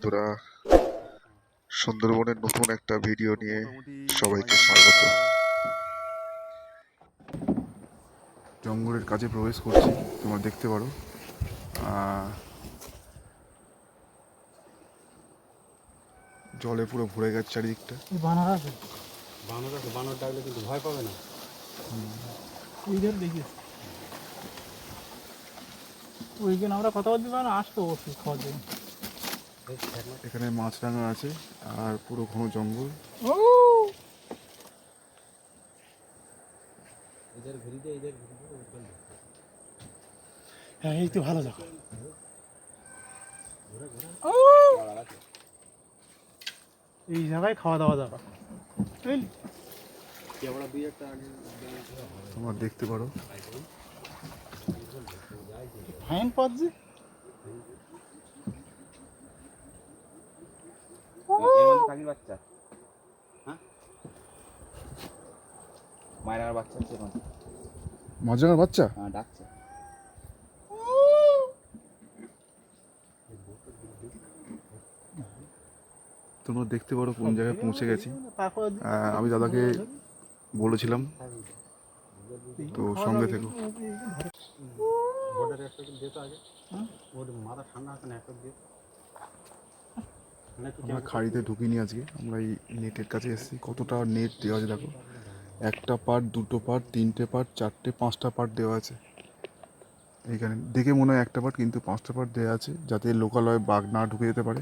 বন্ধুরা সুন্দরবনের নতুন একটা ভিডিও নিয়ে সবাইকে স্বাগত। জঙ্গলের কাজে প্রবেশ করছি তোমরা দেখতে পারো। জলে পুরো ভরে গেছে চারিদিকটা। বানর আছে? বানর আছে বানর ডাকলে কিন্তু ভয় পাবে না। ওইদের দেখি। ওইখানে আমরা কথা বলতে পারি না আসতো ওষুধ খাওয়ার জন্য। এখানে মাছরাঙা আছে আর পুরো ঘন জঙ্গল। হ্যাঁ এই তো ভালো জায়গা এই জায়গায় খাওয়া দাওয়া যাবে তোমরা দেখতে পারো। ফাইন পাচ্ছি পাখির বাচ্চা? হ্যাঁ? মায়ের বাচ্চা হচ্ছে এখন। মাছরাঙার বাচ্চা? হ্যাঁ ডাকছে। তোমরা দেখতে পারো কোন জায়গায় পৌঁছে গেছি। আমি দাদাকে বলেছিলাম তো সঙ্গে থেকো। ভোটের একটা দিত আগে। ওর মাথা ঠান্ডা আছে না একটা দিয়ে আমরা খাড়িতে ঢুকিনি আজকে। আমরা এই নেটের কাছে এসেছি। কতটা নেট দেওয়া আছে দেখো। একটা পার্ট দুটো পার্ট তিনটে পার্ট চারটে, পাঁচটা পার্ট দেওয়া আছে। এইখানে দেখে মনে হয় একটা পার্ট কিন্তু পাঁচটা পার্ট দেওয়া আছে, যাতে লোকালয়ে বাঘ না ঢুকে যেতে পারে।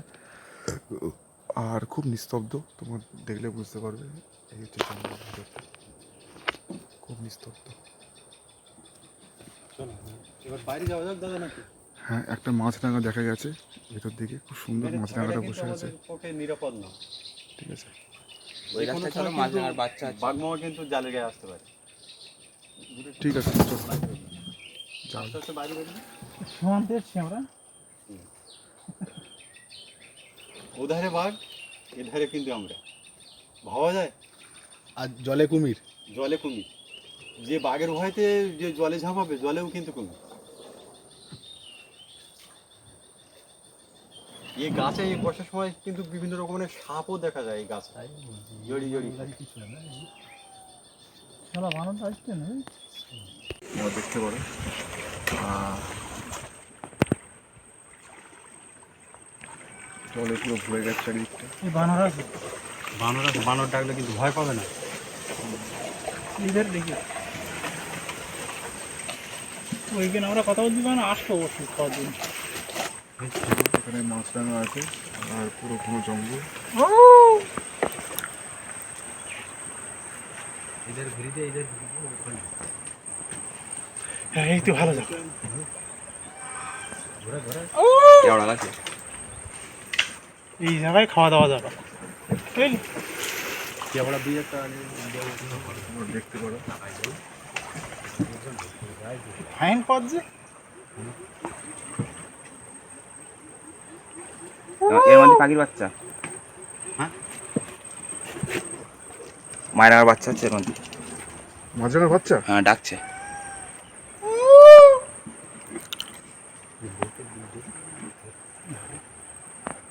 আর খুব নিস্তব্ধ, তোমার দেখলে বুঝতে পারবে। এই হচ্ছে খুব নিস্তব্ধ। এবার বাইরে যাওয়া যাক দাদা নাকি? হ্যাঁ একটা মাছ মাছরাঙা দেখা গেছে ভেতর দিকে। খুব সুন্দর মাছরাঙাটা বসে আছে। ওকে নিরাপদ না। ঠিক আছে। ওই রাস্তায় চলো মাছ আর বাচ্চা আছে। বাঘমামা কিন্তু জালের গায়ে আসতে পারে। ঠিক আছে চলো। যাও। আস্তে আস্তে বাইরে বেরিয়ে সীমান্তে এসছি আমরা। ওধারে বাঘ এধারে কিন্তু আমরা। ভাবা যায়? আর জলে কুমির। জলে কুমির। যে বাঘের ভয়তে যে জলে ঝাঁপাবে জলেও কিন্তু কুমির। এই গাছে এই বর্ষার সময় কিন্তু বিভিন্ন রকমের সাপও দেখা যায় এই গাছে। জড়ি জড়ি। চলো বানর আসছে না? দেখতে পারো। জলে পুরো ভরে গেছে চারিদিকটা। এই বানর আছে। বানর আছে বানর ডাকলে কিন্তু ভয় পাবে না। দেখি। ওইখানে আমরা কথা বলছি পারি না আসতো ওষুধ খাওয়ার জন্য এখানে মাছরাঙা আছে আর পুরো ঘন জঙ্গল। হ্যাঁ এই তো ভালো জায়গা ও কেওড়া এই জায়গায় খাওয়া দাওয়া যাবে। দেখতে পারো। ফাইন পাচ্ছি এর মধ্যে পাখির বাচ্চা। হ্যাঁ? মায়ের বাচ্চা হচ্ছে এর মধ্যে মাছরাঙার বাচ্চা? হ্যাঁ ডাকছে।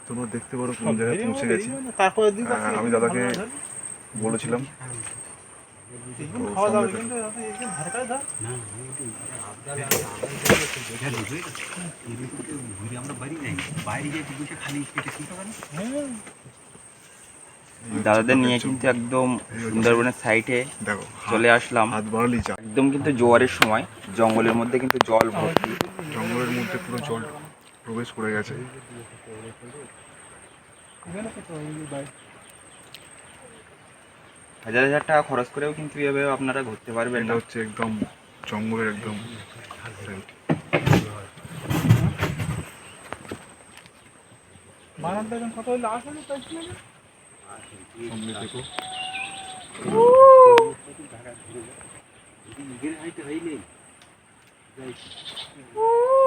তোমরা দেখতে পারো কোন জায়গায় পৌঁছে গেছি। তারপরে দিকে আহ, আমি দাদাকে বলেছিলাম। ঘুরে আমরা বাড়ি যাই বাইরে গিয়ে বসে খালি পেটে শুনতে পারি হ্যাঁ দাদাদের নিয়ে কিন্তু একদম সুন্দরবনের সাইডে দেখো চলে আসলাম। হাত বাড়ালি যা একদম কিন্তু জোয়ারের সময় জঙ্গলের মধ্যে কিন্তু জল ভর্তি। জঙ্গলের মধ্যে পুরো জল প্রবেশ করে গেছে এখানে তো এই বাইক হাজার হাজার টাকা খরচ করেও কিন্তু এভাবে আপনারা ঘুরতে পারবেন এটা না। হচ্ছে একদম জঙ্গলের একদম? নিজের হাইতে হইলেই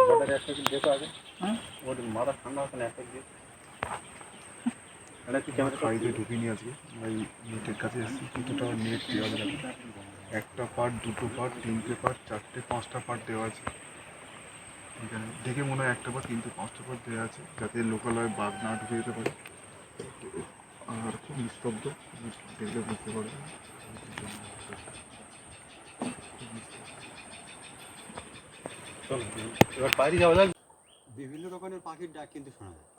ভোটের একটা কিন্তু দেখো আগে? হ্যাঁ? ওর মাথা ঠান্ডা আছে না একটা বাড়িতে ঢুকিনি আজকে। এই নেটের কাছে এসেছি। কতটা নেট দেওয়া আছে দেখো। একটা পার্ট দুটো পার্ট তিনটে পার্ট চারটে পাঁচটা পার্ট দেওয়া আছে। এখানে দেখে মনে হয় একটা পাট কিন্তু পাঁচটা পাট দেওয়া আছে যাতে লোকালয়ে বাঘ না ঢুকে যেতে পারে। আর খুব নিস্তব্ধ। দেখলে বুঝতে পারবে। বিভিন্ন রকমের পাখির ডাক কিন্তু শোনা যায়।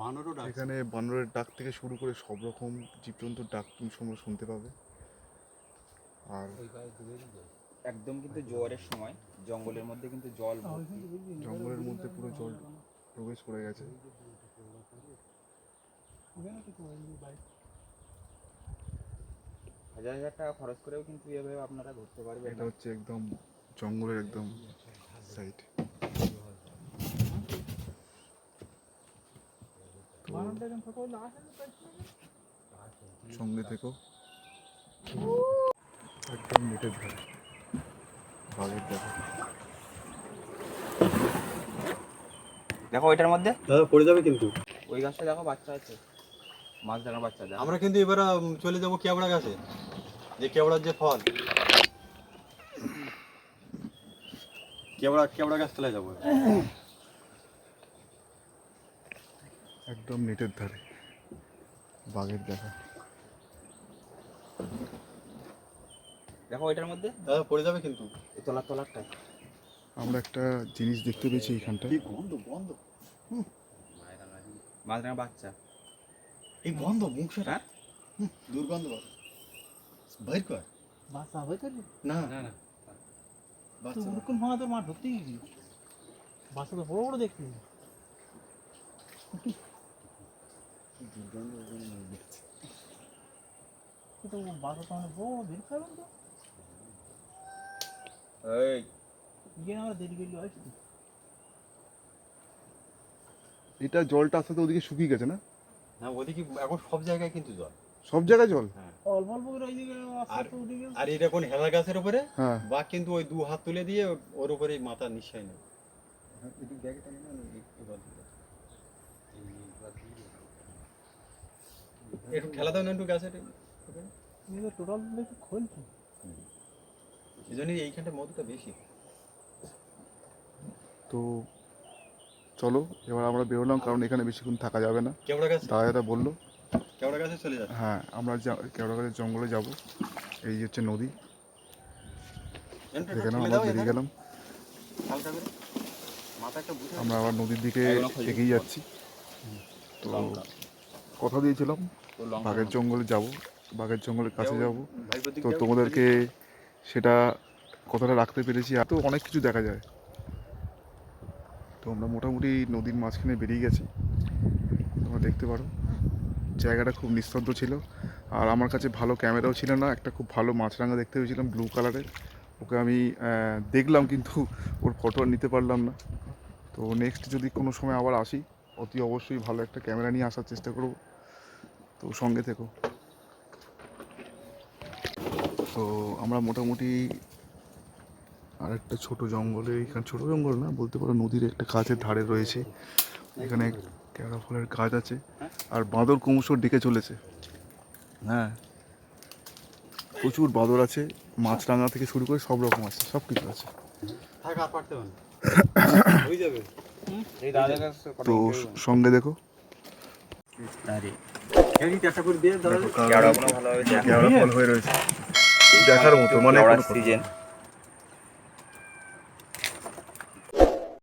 বানরও ডাক এখানে বানরের ডাক থেকে শুরু করে সব রকম জীবজন্তুর ডাক তুমি তোমরা শুনতে পাবে। আর একদম কিন্তু জোয়ারের সময় জঙ্গলের মধ্যে কিন্তু জল জঙ্গলের মধ্যে পুরো জল প্রবেশ করে গেছে। হাজার হাজার টাকা খরচ করেও কিন্তু এভাবে আপনারা ঘুরতে পারবেন এটা হচ্ছে একদম জঙ্গলের একদম সাইড সঙ্গে থেকো। একদম নেটের ধারে। বাঘের দেখো দেখো ওইটার মধ্যে? দাদা পড়ে যাবে কিন্তু। ওই গাছটা দেখো বাচ্চা আছে। মাছ ধরার বাচ্চা দেখো। আমরা কিন্তু এবার চলে যাব কেওড়া গাছে। যে কেওড়ার যে ফল। কেওড়া কেওড়া গাছ চলে যাব। একদম নেটের ধারে। বাঘের দেখা। দেখো ওইটার মধ্যে। দাদা পড়ে যাবে কিন্তু। এই তলার তলারটা। আমরা একটা জিনিস দেখতে পেয়েছি এইখানটায় এই গন্ধ গন্ধ। মাছ বাচ্চা। এই গন্ধ মুখ সারা হ্যাঁ? হুম, দুর্গন্ধ বাইর কর। বাচ্চা হয়েছে না। না না। বাচ্চা। ওরকম ভাঙা তোর মা ধরতে গেছি বাচ্চা তো বড় বড় দেখতে। তো বাচ্চা তো অনেক বড় বড় দেখতে তো এই গিয়ে আমরা দেরি করলে হয় এটা জলটা আস্তে ওদিকে শুকিয়ে গেছে না? না ওদিকে এখন সব জায়গায় কিন্তু জল। সব জায়গায় জল? অল্প অল্প করে ওইদিকে আর- ওদিকে। আর এটা কোন হেলা গাছের উপরে? হ্যাঁ। বা কিন্তু ওই দু হাত তুলে দিয়ে ওর উপরে মাথা নিশ্চয় নেই একটু ঠেলা দাও না একটু গাছের টোটাল দেখি খোলছি। এই জন্যই এইখানটা মধুটা বেশি। তো চলো এবার আমরা বেরোলাম কারণ এখানে বেশিক্ষণ থাকা যাবে না। কেওড়া গাছ? দাদা বলল কেওড়া গাছে চলে যাচ্ছে? হ্যাঁ আমরা কেওড়াগাছের জঙ্গলে যাব। এই হচ্ছে নদী। আমরা বেরিয়ে গেলাম। হালকা করে। মাথা একটা বুঝে আমরা আবার নদীর দিকে এগিয়ে যাচ্ছি। তো কথা দিয়েছিলাম বাঘের জঙ্গলে যাব বাঘের জঙ্গলের কাছে যাব। তো তোমাদেরকে সেটা কথাটা রাখতে পেরেছি। আর তো অনেক কিছু দেখা যায়। তো আমরা মোটামুটি নদীর মাঝখানে বেরিয়ে গেছি। তোমরা দেখতে পারো। জায়গাটা খুব নিস্তব্ধ ছিল। আর আমার কাছে ভালো ক্যামেরাও ছিল না। একটা খুব ভালো মাছরাঙা দেখতে পেয়েছিলাম ব্লু কালারের। ওকে আমি দেখলাম কিন্তু ওর ফটো আর নিতে পারলাম না। তো নেক্সট যদি কোনো সময় আবার আসি অতি অবশ্যই ভালো একটা ক্যামেরা নিয়ে আসার চেষ্টা করব। তো সঙ্গে থেকো। তো আমরা মোটামুটি আর একটা ছোট জঙ্গলে এখানে ছোট জঙ্গল না বলতে পারো নদীর একটা কাছের ধারে রয়েছে। এখানে কেওড়া ফলের গাছ আছে আর বাঁদর ক্রমশ ডেকে চলেছে। হ্যাঁ প্রচুর বাঁদর আছে মাছরাঙা থেকে শুরু করে সব রকম আছে সব কিছু আছে। আর তো সঙ্গে দেখো। এই ভালোভাবে দেখার মতো মানে সিজন